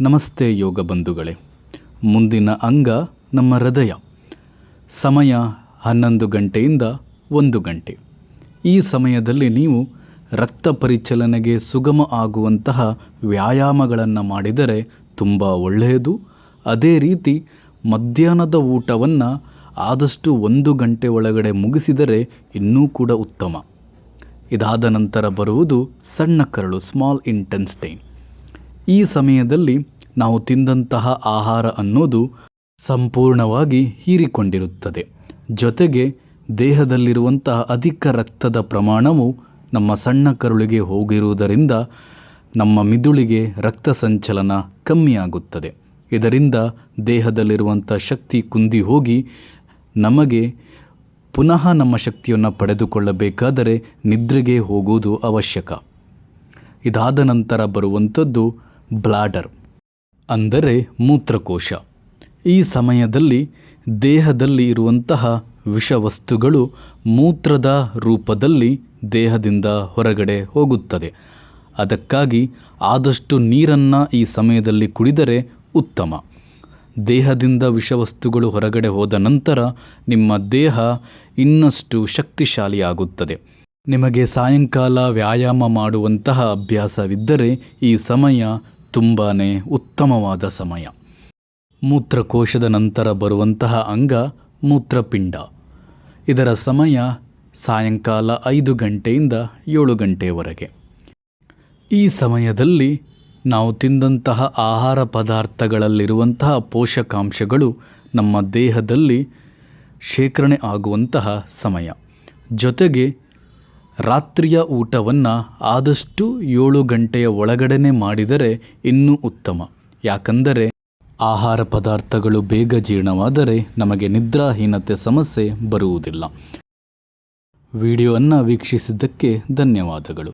ನಮಸ್ತೆ ಯೋಗ ಬಂಧುಗಳೇ. ಮುಂದಿನ ಅಂಗ ನಮ್ಮ ಹೃದಯ. ಸಮಯ ಹನ್ನೊಂದು ಗಂಟೆಯಿಂದ ಒಂದು ಗಂಟೆ. ಈ ಸಮಯದಲ್ಲಿ ನೀವು ರಕ್ತ ಪರಿಚಲನೆಗೆ ಸುಗಮ ಆಗುವಂತಹ ವ್ಯಾಯಾಮಗಳನ್ನು ಮಾಡಿದರೆ ತುಂಬ ಒಳ್ಳೆಯದು. ಅದೇ ರೀತಿ ಮಧ್ಯಾಹ್ನದ ಊಟವನ್ನು ಆದಷ್ಟು ಒಂದು ಗಂಟೆ ಒಳಗಡೆ ಮುಗಿಸಿದರೆ ಇನ್ನೂ ಕೂಡ ಉತ್ತಮ. ಇದಾದ ನಂತರ ಬರುವುದು ಸಣ್ಣ ಕರಳು ಸ್ಮಾಲ್ ಇಂಟೆನ್ಸ್ಟೈನ್ ಈ ಸಮಯದಲ್ಲಿ ನಾವು ತಿಂದಂತಹ ಆಹಾರ ಅನ್ನೋದು ಸಂಪೂರ್ಣವಾಗಿ ಹೀರಿಕೊಂಡಿರುತ್ತದೆ. ಜೊತೆಗೆ ದೇಹದಲ್ಲಿರುವಂತಹ ಅಧಿಕ ರಕ್ತದ ಪ್ರಮಾಣವು ನಮ್ಮ ಸಣ್ಣ ಕರುಳಿಗೆ ಹೋಗಿರುವುದರಿಂದ ನಮ್ಮ ಮಿದುಳಿಗೆ ರಕ್ತ ಸಂಚಲನ ಕಮ್ಮಿಯಾಗುತ್ತದೆ. ಇದರಿಂದ ದೇಹದಲ್ಲಿರುವಂಥ ಶಕ್ತಿ ಕುಂದಿ ಹೋಗಿ ನಮಗೆ ಪುನಃ ನಮ್ಮ ಶಕ್ತಿಯನ್ನು ಪಡೆದುಕೊಳ್ಳಬೇಕಾದರೆ ನಿದ್ರೆಗೆ ಹೋಗುವುದು ಅವಶ್ಯಕ. ಇದಾದ ನಂತರ ಬರುವಂಥದ್ದು ಬ್ಲಾಡರ್, ಅಂದರೆ ಮೂತ್ರಕೋಶ. ಈ ಸಮಯದಲ್ಲಿ ದೇಹದಲ್ಲಿ ಇರುವಂತಹ ವಿಷವಸ್ತುಗಳು ಮೂತ್ರದ ರೂಪದಲ್ಲಿ ದೇಹದಿಂದ ಹೊರಗಡೆ ಹೋಗುತ್ತದೆ. ಅದಕ್ಕಾಗಿ ಆದಷ್ಟು ನೀರನ್ನು ಈ ಸಮಯದಲ್ಲಿ ಕುಡಿದರೆ ಉತ್ತಮ. ದೇಹದಿಂದ ವಿಷವಸ್ತುಗಳು ಹೊರಗಡೆ ಹೋದ ನಂತರ ನಿಮ್ಮ ದೇಹ ಇನ್ನಷ್ಟು ಶಕ್ತಿಶಾಲಿಯಾಗುತ್ತದೆ. ನಿಮಗೆ ಸಾಯಂಕಾಲ ವ್ಯಾಯಾಮ ಮಾಡುವಂತಹ ಅಭ್ಯಾಸವಿದ್ದರೆ ಈ ಸಮಯ ತುಂಬಾ ಉತ್ತಮವಾದ ಸಮಯ. ಮೂತ್ರಕೋಶದ ನಂತರ ಬರುವಂತಹ ಅಂಗ ಮೂತ್ರಪಿಂಡ. ಇದರ ಸಮಯ ಸಾಯಂಕಾಲ ಐದು ಗಂಟೆಯಿಂದ ಏಳು ಗಂಟೆಯವರೆಗೆ ಈ ಸಮಯದಲ್ಲಿ ನಾವು ತಿಂದಂತಹ ಆಹಾರ ಪದಾರ್ಥಗಳಲ್ಲಿರುವಂತಹ ಪೋಷಕಾಂಶಗಳು ನಮ್ಮ ದೇಹದಲ್ಲಿ ಶೇಖರಣೆ ಆಗುವಂತಹ ಸಮಯ. ಜೊತೆಗೆ ರಾತ್ರಿಯ ಊಟವನ್ನು ಆದಷ್ಟು ಏಳು ಗಂಟೆಯ ಒಳಗಡೆನೆ ಮಾಡಿದರೆ ಇನ್ನೂ ಉತ್ತಮ. ಯಾಕಂದರೆ ಆಹಾರ ಪದಾರ್ಥಗಳು ಬೇಗ ಜೀರ್ಣವಾದರೆ ನಮಗೆ ನಿದ್ರಾಹೀನತೆ ಸಮಸ್ಯೆ ಬರುವುದಿಲ್ಲ. ವಿಡಿಯೋವನ್ನು ವೀಕ್ಷಿಸಿದ್ದಕ್ಕೆ ಧನ್ಯವಾದಗಳು.